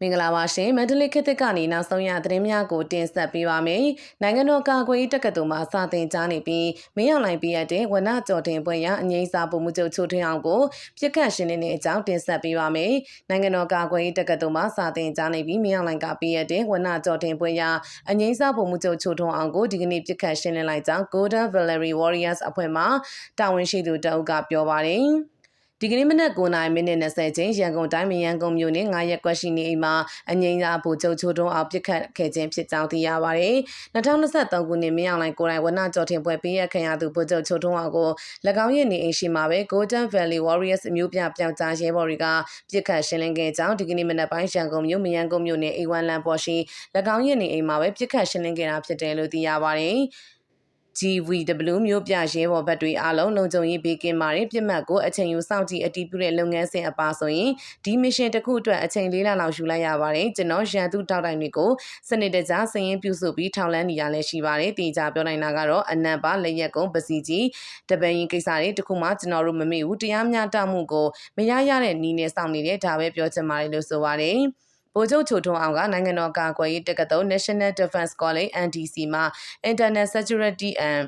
မင်္ဂလာပါရှင်မန္တလေးခေတ်သစ်ကနေနောက်ဆုံးရသတင်းများကိုတင်ဆက်ပေးပါမယ်။နိုင်ငံတော်ကာကွယ်ရေးတက္ကသိုလ်မှာစာသင်ကြားနေပြီးမင်းအောင်လှိုင်ပြရတဲ့ဝနကြော်တင်ပွဲရအငိမ့်စာပုံမှုချုပ်ချိုထွင်းအောင်ကိုပြစ်ခတ်ရှင်းလင်းတဲ့အကြောင်းတင်ဆက်ပေးပါမယ်။နိုင်ငံတော်ကာကွယ်ရေးတက္ကသိုလ်မှာစာသင်ကြားနေပြီးမင်းအောင်လှိုင်ကပြရတဲ့ဝနကြော်တင်ပွဲရအငိမ့်စာပုံမှုချုပ်ချိုထွန်းအောင်ကိုဒီကနေ့ပြစ်ခတ်ရှင်းလင်းလိုက်ကြောင်း Golden Valerie Warriors အဖွဲ့မှတာဝန်ရှိသူတအုပ်ကပြောပါတယ်။ ဒီကနေ့မနက်9:00မိနစ်20ချိန်ရန်ကုန်တိုင်းမရန်ကုန်မြို့နယ်9ရက်ကွက်ရှိနေအိမ်မှာအငိမ့်သားဗိုလ်ချုပ်ချိုးတွန်းအောင်ပြစ်ခတ်ခဲ့ခြင်းဖြစ်ကြောင်းသိရပါတယ်။2023ခုနှစ်မင်းအောင်လိုင်ကိုယ်တိုင်ဝနကြော်ထင်ပွဲပေးရခံရသူဗိုလ်ချုပ်ချိုးတွန်းအောင်ကို၎င်းရဲ့နေအိမ်ရှိမှာပဲ Golden Valley Warriors အမျိုးပြပြောက်ကြားရဲဘော်တွေကပြစ်ခတ်ရှင်းလင်းခဲ့ကြောင်းဒီကနေ့မနက်ပိုင်းရန်ကုန်မြို့မရန်ကုန်မြို့နယ်အိမ်ဝမ်လန်ပေါ်ရှိ၎င်းရဲ့နေအိမ်မှာပဲပြစ်ခတ်ရှင်းလင်းခဲ့တာဖြစ်တယ်လို့သိရပါတယ်။ GVW မျိုးပြရဲဘော်ဘက်တွေအားလုံးလုံခြုံရေးဘေးကင်းပါတယ်ပြစ်မှတ်ကိုအချိန်ယူစောင့်ကြည့်အတည်ပြုတဲ့လုပ်ငန်းစဉ်အပါဆိုရင်ဒီမစ်ရှင်တစ်ခုအတွက်အချိန်၄လလောက်ယူလိုက်ရပါတယ်ကျွန်တော်ရန်သူတောက်တိုင်တွေကိုစနစ်တကျစည်ရင်ပြုစုပြီးထောင်လန်းနေရလဲရှိပါတယ်တင်ကြပြောနိုင်တာကတော့အနံပါလက်ရက်ကုန်းပစီကြီးတပင်းရင်ကိစ္စတွေတခုမှကျွန်တော်တို့မမေ့ဘူးတရားမျှတမှုကိုမရရတဲ့နီးနဲ့စောင့်နေတဲ့ဒါပဲပြောချင်ပါတယ်လို့ဆိုပါတယ် ဗိုလ်ချုပ်ချိုထွန်းအောင်ကနိုင်ငံတော်ကာကွယ်ရေးတက္ကသိုလ် National Defense College NDC မှာ Internet Security and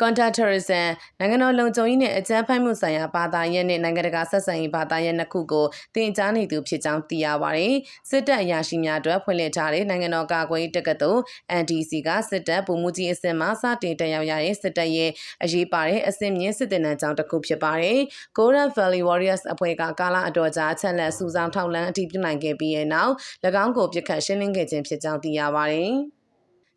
Counterterrorism နိုင်ငံတော်လုံခြုံရေးနဲ့အကြမ်းဖက်မှုဆိုင်ရာဘာသာရပ်နဲ့နိုင်ငံတကာဆက်ဆံရေးဘာသာရပ်နှစ်ခုကိုတင်ကြားနေသူဖြစ်ကြောင်းသိရပါတယ်။စစ်တပ်အရာရှိများအတွက်ဖွင့်လှစ်ထားတဲ့နိုင်ငံတော်ကာကွယ်ရေးတက္ကသိုလ် NDC ကစစ်တပ်ဗိုလ်မှူးကြီးအဆင့်မှစတင်တက်ရောက်ရတဲ့စစ်တပ်ရဲ့အရေးပါတဲ့အဆင့်မြင့်စစ်တပ်နံကြောင်းတစ်ခုဖြစ်ပါတယ်။ Golden Valley Warriors အဖွဲ့ကကာလအတော်ကြာချက်လက်စူဆောင်းထောက်လန်းအတည်ပြုနိုင်ခဲ့ပြီးတဲ့နောက်၎င်းကိုပြစ်ခတ်ရှင်းလင်းခဲ့ခြင်းဖြစ်ကြောင်းသိရပါတယ်။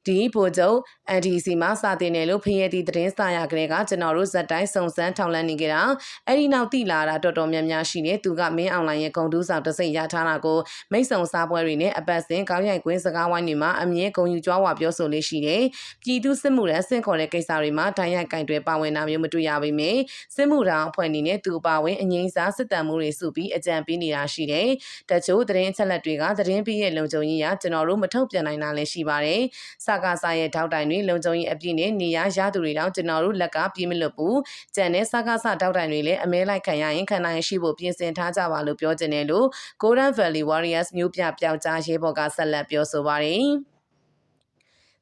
ဒီဗိုလ်ချုပ် NDC မှာစတင်တယ်လို့ဖရဲတီသတင်းစာရကလေးကကျွန်တော်တို့ဇက်တိုင်းစုံစမ်းထောင်လန်းနေကြတာအဲ့ဒီနောက်တိလာတာတော်တော်များများရှိနေသူကမင်းအောင်လိုင်းရဲ့ဂုံတူးဆောင်တစိမ့်ရထားတာကိုမိတ်ဆုံစားပွဲတွေနဲ့အပတ်စဉ်ကောင်းရိုက်ကွင်းစကားဝိုင်းတွေမှာအမြဲဂုံယူကြွားဝါပြောဆိုလေးရှိတယ်ပြည်သူစစ်မှုရန်ဆင့်ခေါ်တဲ့ကိစ္စတွေမှာတိုင်းရိုက်ကင်တွယ်ပါဝင်တာမျိုးမတွေ့ရပါဘူးစစ်မှုထမ်းအဖွဲ့အနေနဲ့သူ့ပါဝင်အငိမ့်စားစစ်တမ်းမှုတွေစုပြီးအကြံပေးနေတာရှိတယ်တချို့သတင်းအချက်လက်တွေကသတင်းပေးရဲ့လုံခြုံရေးရကျွန်တော်တို့မထုတ်ပြန်နိုင်တာလည်းရှိပါတယ်စကားစားရဲ့ထောက်တိုင်တွေလုံခြုံရေးအပြည့်နဲ့နေရရသူတွေတောင်ကျွန်တော်တို့လက်ကပြေးမလွတ်ဘူးကြံတဲ့စကားစားထောက်တိုင်တွေလည်းအမဲလိုက်ခံရရင်ခံနိုင်ရှိဖို့ပြင်ဆင်ထားကြပါလို့ပြောချင်တယ်လို့ Golden Valley Warriors မျိုးပြပျောက်ကြားရဲဘော်ကဆက်လက်ပြောဆိုပါတယ်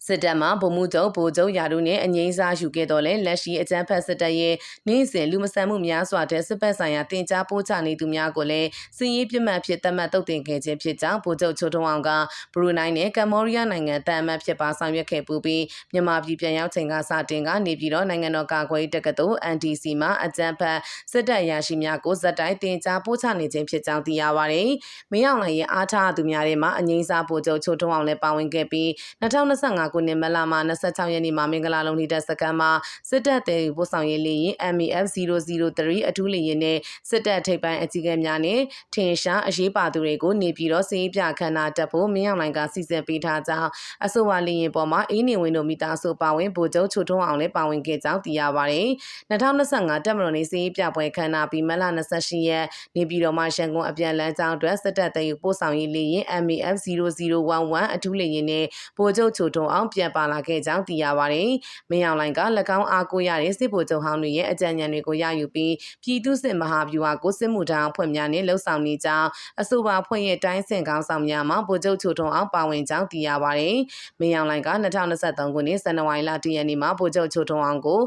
စစ်တပ်မှဗိုလ်မှူးချုပ်ဗိုလ်ချုပ်ရာတို့နဲ့အငိမ့်စားယူခဲ့တော့လဲလက်ရှိအကြမ်းဖက်စစ်တပ်ရဲ့နေ့စဉ်လူမဆန်မှုများစွာတဲ့စစ်ပတ်ဆိုင်ရာတင် जा ပို့ချနေသူများကိုလည်းစီးရေးပြစ်မှတ်ဖြစ်သတ်မှတ်တုတ်တင်ခဲ့ခြင်းဖြစ်ကြောင်းဗိုလ်ချုပ်ချိုထုံအောင်ကဘရူနိုင်းနဲ့ကမ္ဘောဒီးယားနိုင်ငံတန်အမတ်ဖြစ်ပါဆောင်ရွက်ခဲ့ပူပြီးမြန်မာပြည်ပြန်ရောက်ချိန်ကစတင်ကနေပြည်တော်နိုင်ငံတော်ကာကွယ်ရေးတက္ကသိုလ် NDC မှာအကြမ်းဖက်စစ်တပ်ရရှိများကိုဇက်တိုင်းတင် जा ပို့ချနေခြင်းဖြစ်ကြောင်းသိရပါတယ်။မင်းအောင်လှိုင်ရဲ့အားထားသူများထဲမှာအငိမ့်စားဗိုလ်ချုပ်ချိုထုံအောင်လည်းပါဝင်ခဲ့ပြီး2025ခုနှစ်မလမှာ26ရက်နေ့မှာမင်္ဂလာလုံးနေတပ်စခန်းမှာစစ်တပ်တဲ့ပို့ဆောင်ရေးလေရင် MEF 003အထူးလေရင်နဲ့စစ်တပ်ထိပ်ပိုင်းအကြီးအကဲများနဲ့ထင်ရှားအရေးပါသူတွေကိုနေပြည်တော်စည်ပြခန္ဓာတက်ဖို့မင်းအောင်လိုင်ကစီစဉ်ပေးထားကြောင်းအဆိုပါလေရင်ပေါ်မှာအေးနေဝင်တို့မိသားစုပါဝင်ဗိုလ်ချုပ်ချိုထုံးအောင်လည်းပါဝင်ခဲ့ကြောင်းသိရပါတယ်။2025တက်မတော်နေစည်ပြပွဲခန္ဓာပြီးမလ28ရက်နေပြည်တော်မှာရန်ကုန်အပြန်လန်းကြောင်းအတွက်စစ်တပ်တဲ့ပို့ဆောင်ရေးလေရင် MEF 0011အထူးလေရင်နဲ့ဗိုလ်ချုပ်ချိုထုံးအောင်ပြန်ပါလာခဲ့ကြောင်းသိရပါတယ်။မင်းအောင်လိုင်က၎င်းအားကိုရတဲ့စစ်ဗိုလ်ချုပ်ဟောင်းတွေရဲ့အကြံဉာဏ်တွေကိုရယူပြီးပြည်သူစစ်မဟာဗျူဟာကိုစစ်မှုထမ်းအဖွဲ့များနဲ့လှုပ်ဆောင်နေကြောင်းအဆိုပါအဖွဲ့ရဲ့တိုင်းစင်ကောင်းဆောင်များမှဗိုလ်ချုပ်ချိုထုံအောင်ပါဝင်ကြောင်းသိရပါတယ်။မင်းအောင်လိုင်က2023ခုနှစ်ဇန်နဝါရီလ10ရက်နေ့မှာဗိုလ်ချုပ်ချိုထုံအောင်ကို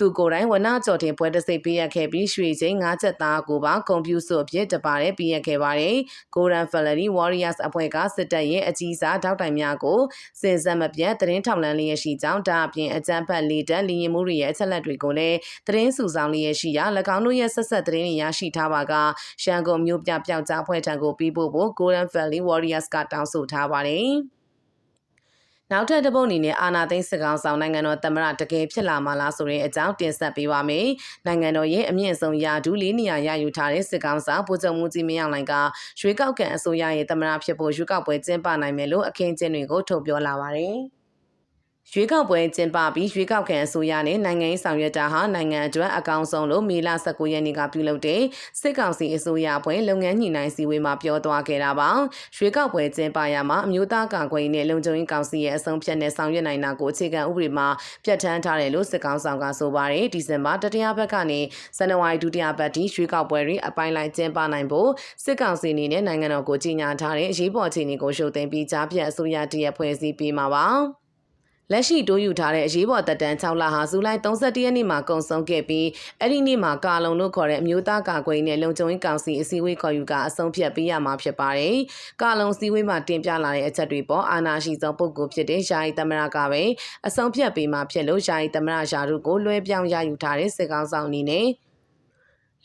သူကိုယ်တိုင်ဝနာကြော်တင်ပွဲတစ်စိတ်ပေးရခဲ့ပြီးရွှေချင်း၅ချက်သားကိုပါကွန်ပျူတာအဖြစ်တပါတယ်ပေးရခဲ့ပါတယ်။ Golden Valley Warriors အဖွဲ့ကစစ်တပ်ရဲ့အကြီးစားထောက်တိုင်များကိုစင်စက်မပြတ်သတင်းထောက်လန်းလျက်ရှိကြောင်းဒါအပြင်အကြမ်းဖက်လေတပ်လီရင်မှုတွေရဲ့အချက်လက်တွေကိုလည်းသတင်းစုဆောင်လျက်ရှိရာ၎င်းတို့ရဲ့ဆက်ဆက်သတင်းတွေရရှိထားပါကရန်ကုန်မြို့ပြပျောက်ကြားဖွဲ့ထံကိုပြီးဖို့ဖို့ Golden Valley Warriors ကတောင်းဆိုထားပါတယ်။ နောက်ထပ်တစ်ပုတ်အနေနဲ့အာနာသိန်းစစ်ကောင်ဆောင်နိုင်ငံတော်သမ္မတတကယ်ဖြစ်လာမှာလားဆိုတဲ့အကြောင်းတင်ဆက်ပေးပါမယ်။နိုင်ငံတော်ရဲ့အမြင့်ဆုံးယာဒူးလေးနေရာရယူထားတဲ့စစ်ကောင်ဆောင်ဗိုလ်ချုပ်မှုကြီးမင်းအောင်လှိုင်ကရွေးကောက်ခံအစိုးရရဲ့သမ္မတဖြစ်ဖို့ရွေးကောက်ပွဲကျင်းပနိုင်မယ်လို့အခင်းကျင်းတွေကိုထုတ်ပြောလာပါတယ်။ ရွေးကောက်ပွဲကျင်းပပြီးရွေးကောက်ခံအစိုးရနဲ့နိုင်ငံရေးဆောင်ရွက်တာဟာနိုင်ငံအတွက်အကောင်းဆုံးလို့မေလ19ရက်နေ့ကပြုလုပ်တဲ့စစ်ကောင်စီအစိုးရအဖွဲ့လုပ်ငန်းညှိနှိုင်းစည်းဝေးမှာပြောသွားခဲ့တာပါရွေးကောက်ပွဲကျင်းပရမှာအမျိုးသားကာကွယ်ရေးနဲ့လုံခြုံရေးကောင်စီရဲ့အဆုံးဖြတ်နဲ့ဆောင်ရွက်နိုင်တာကိုအခြေခံဥပဒေမှာပြဋ္ဌာန်းထားတယ်လို့စစ်ကောင်ဆောင်ကဆိုပါတယ်ဒီဇင်ဘာတတိယဘက်ကနေဇန်နဝါရီဒုတိယဘက်ထိရွေးကောက်ပွဲတွေအပိုင်းလိုက်ကျင်းပနိုင်ဖို့စစ်ကောင်စီအနေနဲ့နိုင်ငံတော်ကိုကြီးညာထားတဲ့အရေးပေါ်အခြေအနေကိုရှုပ်သိမ်းပြီးကြားပြတ်အစိုးရတရက်ဖွဲ့စည်းပေးမှာပါ လက်ရှိတိုးယူထားတဲ့အရေးပေါ်တက်တန်း6လဟာဇူလိုင်31ရက်နေ့မှာကုန်ဆုံးခဲ့ပြီးအဲ့ဒီနေ့မှာကာလုံလို့ခေါ်တဲ့အမျိုးသားကာကွယ်ရေးနဲ့လုံခြုံရေးကောင်စီအစည်းအဝေးခေါ်ယူကအဆုံးဖြတ်ပေးရမှာဖြစ်ပါတယ်။ကာလုံစည်းဝေးမှာတင်ပြလာတဲ့အချက်တွေပေါ်အာဏာရှိသောပုဂ္ဂိုလ်ဖြစ်တဲ့ယာယီသမရကပဲအဆုံးဖြတ်ပေးမှာဖြစ်လို့ယာယီသမရယာတို့ကိုလွှဲပြောင်းရယူထားတဲ့စစ်ကောင်ဆောင်အနေနဲ့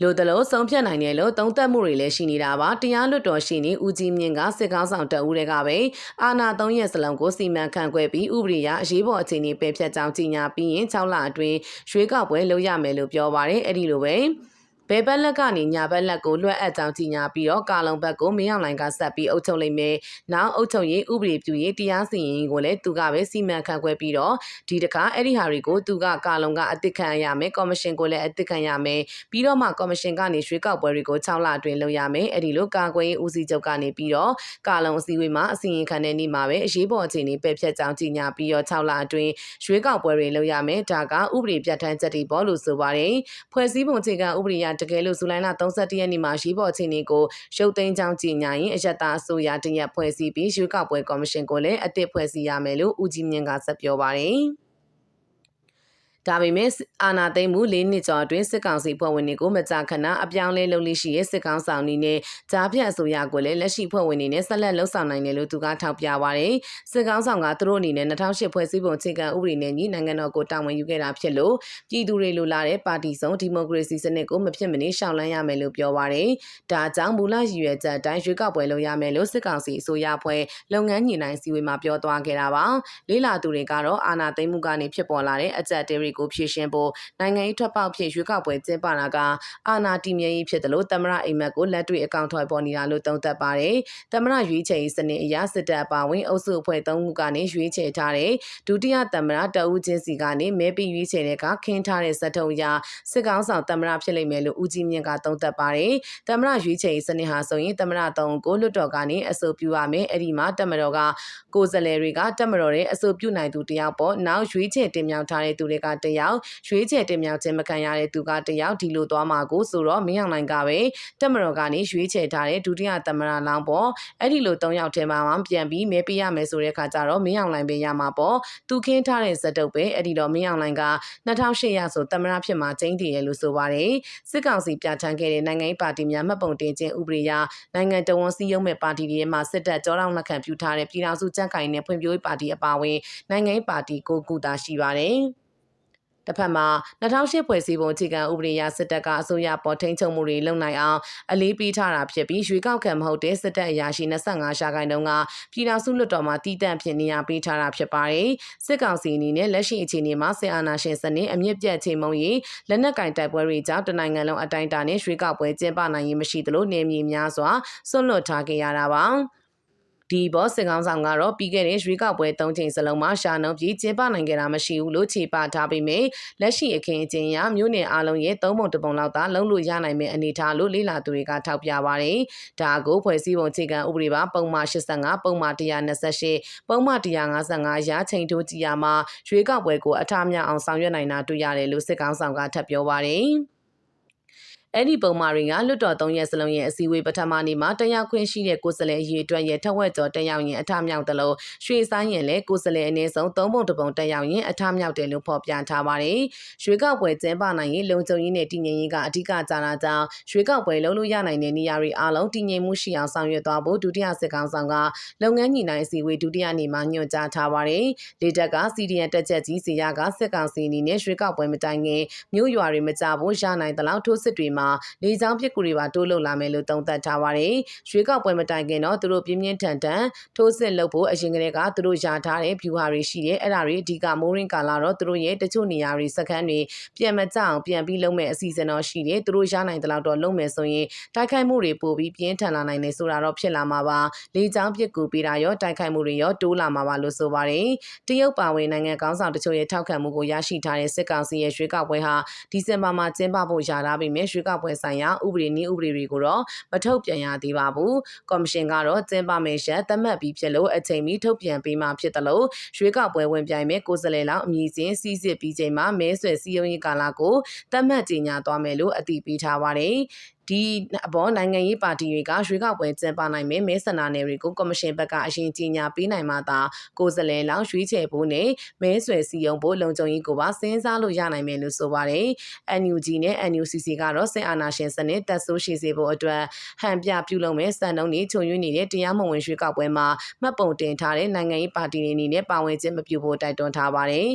လို့တလို့ဆုံးဖြတ်နိုင်တယ်လို့သုံးသပ်မှုတွေလည်းရှိနေတာပါတရားလွတ်တော်ရှိနေဦးကြီးမြင့်ကစစ်ကောင်းဆောင်တအူးတွေကပဲအာနာသုံးရက်စလုံးကိုစီမံခန့်ခွဲပြီးဥပဒေရအရေးပေါ်အခြေအနေပယ်ဖျက်ကြောင်းကြီးညာပြီးရင်6လအတွင်းရွေးကောက်ပွဲလုပ်ရမယ်လို့ပြောပါတယ်အဲ့ဒီလိုပဲ ဘဲဘက်လက်ကနေညာဘက်လက်ကိုလွှဲအပ်ကြောင်းကြီးညာပြီးတော့ကာလုံဘက်ကိုမင်းအောင်လိုင်ကဆက်ပြီးအုပ်ချုပ်လိုက်မယ်။နောက်အုပ်ချုပ်ရေးဥပဒေပြုရေးတရားစီရင်ကိုလည်းသူကပဲစီမံခန့်ခွဲပြီးတော့ဒီတခါအဲ့ဒီဟာတွေကိုသူကကာလုံကအသစ်ခံရမယ်ကော်မရှင်ကိုလည်းအသစ်ခံရမယ်ပြီးတော့မှကော်မရှင်ကနေရွှေကောက်ပွဲတွေကို6လအတွင်းလုပ်ရမယ်အဲ့ဒီလိုကာကွယ်ရေးဦးစီးချုပ်ကနေပြီးတော့ကာလုံအစည်းအဝေးမှာအစီရင်ခံတဲ့နေ့မှာပဲအရေးပေါ်အခြေအနေပယ်ဖျက်ကြောင်းကြီးညာပြီးတော့6လအတွင်းရွှေကောက်ပွဲတွေလုပ်ရမယ်ဒါကဥပဒေပြဋ္ဌာန်းချက်တွေပေါ်လို့ဆိုပါတယ်ဖွဲ့စည်းပုံအခြေခံဥပဒေရတကယ်လို့ဇူလိုင်လ31ရက်နေ့မှာရှိပေါ်အခြေအနေကိုရုပ်သိမ်းကြောင်းကြေညာရင်အယက်သားအစိုးရတရက်ဖွဲ့စည်းပြီးရွေးကောက်ပွဲကော်မရှင်ကိုလည်းအသစ်ဖွဲ့စည်းရမယ်လို့ဦးကြီးမြင့်ကဆက်ပြောပါတယ်။ ဒါပေမဲ့အာနာသိမ့်မှု၄နှစ်ကျော်အတွင်းစစ်ကောင်စီဖွဲ့ဝင်တွေကိုမကြာခဏအပြောင်းလဲလုပ်လို့ရှိရဲ့စစ်ကောင်ဆောင်နေနဲ့ကြားဖြတ်အစိုးရကိုလည်းလက်ရှိဖွဲ့ဝင်တွေနဲ့ဆက်လက်လှုပ်ဆောင်နိုင်တယ်လို့သူကထောက်ပြပါတယ်။စစ်ကောင်ဆောင်ကသူတို့အနေနဲ့2008ဖွဲ့စည်းပုံအခြေခံဥပဒေနဲ့ညီနိုင်ငံတော်ကိုတာဝန်ယူခဲ့တာဖြစ်လို့ပြည်သူတွေလိုလားတဲ့ပါတီစုံဒီမိုကရေစီစနစ်ကိုမဖြစ်မနေရှောင်လန်းရမယ်လို့ပြောပါတယ်။ဒါကြောင့်မူလရည်ရွယ်ချက်အတိုင်းရွေးကောက်ပွဲလုပ်ရမယ်လို့စစ်ကောင်စီအစိုးရဖွဲ့လုပ်ငန်းညှိနှိုင်းစည်းဝေးမှာပြောသွားခဲ့တာပါ။လေးလာသူတွေကတော့အာနာသိမ့်မှုကနေဖြစ်ပေါ်လာတဲ့အကြက်တေတွေကိုဖြည့်ရှင်းဖို့နိုင်ငံရေးထွက်ပေါက်ဖြစ်ရွေးကောက်ပွဲကျင်းပတာကအာဏာတည်မြဲရေးဖြစ်တယ်လို့သမရအိမ်မက်ကိုလက်တွေ့အကောင့်ထွက်ပေါ်နေတာလို့သုံးသပ်ပါတယ်။သမရရွေးချယ်ရေးစနစ်အရစစ်တပ်အပါဝင်အုပ်စုအဖွဲ့၃ခုကနေရွေးချယ်ထားတဲ့ဒုတိယသမရတဦးချင်းစီကနေမဲပေးရွေးချယ်တဲ့ကခင်းထားတဲ့စက်ထုံအရစစ်ကောင်းဆောင်သမရဖြစ်လိမ့်မယ်လို့ဦးကြီးမြင့်ကသုံးသပ်ပါတယ်။သမရရွေးချယ်ရေးစနစ်ဟာဆိုရင်သမရ၃ကိုလွတ်တော်ကနေအဆိုပြုရမယ်။အဲ့ဒီမှာတမတော်ကကိုယ်စားလှယ်တွေကတမတော်ရဲ့အဆိုပြုနိုင်သူတယောက်ပေါ့နောက်ရွေးချယ်တင်မြှောက်ထားတဲ့သူတွေကတယောက်ရွေးချယ်တင်မြှောက်ခြင်းမခံရတဲ့သူကတယောက်ဒီလိုသွားမှာကိုဆိုတော့မင်းအောင်လိုင်ကပဲတက်မတော်ကနေရွေးချယ်ထားတဲ့ဒုတိယသမရလောင်းပေါ့အဲ့ဒီလို၃ယောက်ထဲမှာမှပြန်ပြီးမဲပေးရမယ်ဆိုတဲ့ခါကျတော့မင်းအောင်လိုင်ပဲရမှာပေါ့သူခင်းထားတဲ့ဇက်တုပ်ပဲအဲ့ဒီတော့မင်းအောင်လိုင်က2008ရဆိုသမရဖြစ်မှာကျင်းတည်ရလို့ဆိုပါတယ်စစ်ကောင်စီပြဋ္ဌာန်းခဲ့တဲ့နိုင်ငံရေးပါတီများမှတ်ပုံတင်ခြင်းဥပဒေအရနိုင်ငံတော်ဝန်စည်းရုံးမဲ့ပါတီတွေမှာစစ်တပ်ကြောတောင်းလက်ခံပြုထားတဲ့ပြည်ထောင်စုကြံ့ခိုင်တဲ့ဖွံ့ဖြိုးရေးပါတီအပါအဝင်နိုင်ငံရေးပါတီကိုကူတာရှိပါတယ် တစ်ဖက်မှာ2008ဖွဲ့စည်းပုံအခြေခံဥပဒေအရစစ်တပ်ကအစိုးရပေါ်ထိန်းချုပ်မှုတွေလုပ်နိုင်အောင်အလေးပေးထားတာဖြစ်ပြီးရွေးကောက်ခံမဟုတ်တဲ့စစ်တပ်အရာရှိ25ရှာခိုင်တုန်းကပြည်ထောင်စုလွှတ်တော်မှာတည်တံ့ဖြစ်နေရပေးထားတာဖြစ်ပါတယ်စစ်ကောင်စီအနေနဲ့လက်ရှိအခြေအနေမှာစစ်အာဏာရှင်စနစ်အမြင့်ပြတ်ချိန်မုံရေးလက်နက်ကင်တိုက်ပွဲတွေကြောင့်တနိုင်ငံလုံးအတိုင်းအတာနဲ့ရွေးကောက်ပွဲကျင်းပနိုင်ရေးမရှိသလိုနေမြေများစွာဆွန့်လွတ်ထားခဲ့ရတာပါ ဒီဘောစင်ကောင်းဆောင်ကတော့ပြီးခဲ့တဲ့ရွေးကောက်ပွဲ၃ချိန်စလုံးမှာရှာနှုံးပြီးကျင်းပနိုင်ခဲ့တာမရှိဘူးလို့ခြေပထားပေမဲ့လက်ရှိအခင်းအကျင်းအရမြို့နယ်အလုံးရဲ့သုံးပုံတစ်ပုံလောက်သာလုံးလို့ရနိုင်မယ့်အနေအထားလို့လေးလာသူတွေကထောက်ပြပါတယ်။ဒါကိုဖွဲ့စည်းပုံအခြေခံဥပဒေပါပုံမှန်85ပုံမှန်128ပုံမှန်155ရာချိန်ထိုးကြည့်ရမှာရွေးကောက်ပွဲကိုအထမြောက်အောင်ဆောင်ရွက်နိုင်တာတွေ့ရတယ်လို့စစ်ကောင်းဆောင်ကထပ်ပြောပါတယ်။ အဲ့ဒီပုံမှာတွေကလွတ်တော်၃ရက်စလုံးရဲ့အစည်းအဝေးပထမနေ့မှာတရားခွင့်ရှိတဲ့ကိုယ်စားလှယ်အရေးအတွက်ရဲ့ထက်ဝက်ကျော်တက်ရောက်ရင်အထမြောက်တယ်လို့ရွှေဆိုင်ရင်လည်းကိုယ်စားလှယ်အနည်းဆုံး၃ပုံတစ်ပုံတက်ရောက်ရင်အထမြောက်တယ်လို့ဖော်ပြထားပါတယ်။ရွှေကောက်ပွဲကျင်းပနိုင်ရင်လုံခြုံရေးနဲ့တည်ငြိမ်ရေးကအဓိကကြတာကြောင့်ရွှေကောက်ပွဲလုံးလို့ရနိုင်တဲ့နေရာတွေအားလုံးတည်ငြိမ်မှုရှိအောင်ဆောင်ရွက်သွားဖို့ဒုတိယစစ်ကောင်ဆောင်ကလုပ်ငန်းညီနိုင်အစည်းအဝေးဒုတိယနေ့မှာညွှန်ကြားထားပါတယ်။လေတက်ကစီဒီအန်တက်ချက်ကြီးစီရကစစ်ကောင်စီအနေနဲ့ရွှေကောက်ပွဲမတိုင်ခင်မြို့ရွာတွေမကြဖို့ရနိုင်သလောက်ထိုးစစ်တွေမှာမှာလေကြောင်းပစ်ကူတွေပါတိုးလုံလာမယ်လို့သုံးသပ်ထားပါတယ်။ရွေးကောက်ပွဲမတိုင်ခင်တော့သူတို့ပြင်းပြင်းထန်ထန်ထိုးစစ်လုပ်ဖို့အရင်ကတည်းကသူတို့ယာထားတဲ့ view ဟာတွေရှိတယ်အဲ့ဒါတွေအဓိကမိုးရင်းကာလာတော့သူတို့ရဲ့တချို့နေရာတွေစခန်းတွေပြန်မကြအောင်ပြန်ပြီးလုပ်မဲ့အစီအစဉ်တော့ရှိတယ်သူတို့ရနိုင်တဲ့လောက်တော့လုပ်မယ်ဆိုရင်တိုက်ခိုက်မှုတွေပိုပြီးပြင်းထန်လာနိုင်တယ်ဆိုတာတော့ဖြစ်လာမှာပါလေကြောင်းပစ်ကူပေးတာရောတိုက်ခိုက်မှုတွေရောတိုးလာမှာပါလို့ဆိုပါတယ်တရုတ်ပါဝင်နိုင်ငံကောင်းဆောင်တချို့ရဲ့ထောက်ခံမှုကိုရရှိထားတဲ့စစ်ကောင်စီရဲ့ရွေးကောက်ပွဲဟာဒီဇင်ဘာမှာကျင်းပဖို့ယာထားပေမဲ့ရွေးကောက်ပွဲဆိုင်ရာဥပဒေနည်းဥပဒေတွေကိုတော့မထုတ်ပြန်ရသေးပါဘူးကော်မရှင်ကတော့ကျင်းပမယ့်ရက်သတ်မှတ်ပြီးဖြစ်လို့အချိန်မီထုတ်ပြန်ပေးမှဖြစ်တယ်လို့ရွေးကောက်ပွဲဝင်ပြိုင်မဲ့ကိုယ်စားလှယ်လောက်အမည်စင်းစီးစစ်ပြီးချိန်မှာမဲဆွယ်စည်းရုံးရေးကာလကိုသတ်မှတ်ကြေညာသွားမယ်လို့အတည်ပြုထားပါတယ် ဒီအပေါ်နိုင်ငံရေးပါတီတွေကရွေးကောက်ပွဲကျင်းပနိုင်မယ်မဲဆန္ဒနယ်တွေကိုကော်မရှင်ဘက်ကအရင်ကြီးညာပေးနိုင်မှသာကိုယ်စားလှယ်လောင်းရွေးချယ်ဖို့နဲ့မဲဆွယ်စည်းရုံးဖို့လုံခြုံရေးကိုပါစဉ်းစားလို့ရနိုင်မယ်လို့ဆိုပါတယ်။ NUG နဲ့ NUCC ကတော့စစ်အာဏာရှင်စနစ်တက်ဆိုးရှိစေဖို့အတွက်ဟန်ပြပြုလုပ်မဲ့စံနှုန်းတွေချုံရွေးနေတဲ့တရားမဝင်ရွေးကောက်ပွဲမှာမှတ်ပုံတင်ထားတဲ့နိုင်ငံရေးပါတီတွေအနေနဲ့ပါဝင်ခြင်းမပြုဖို့တိုက်တွန်းထားပါတယ်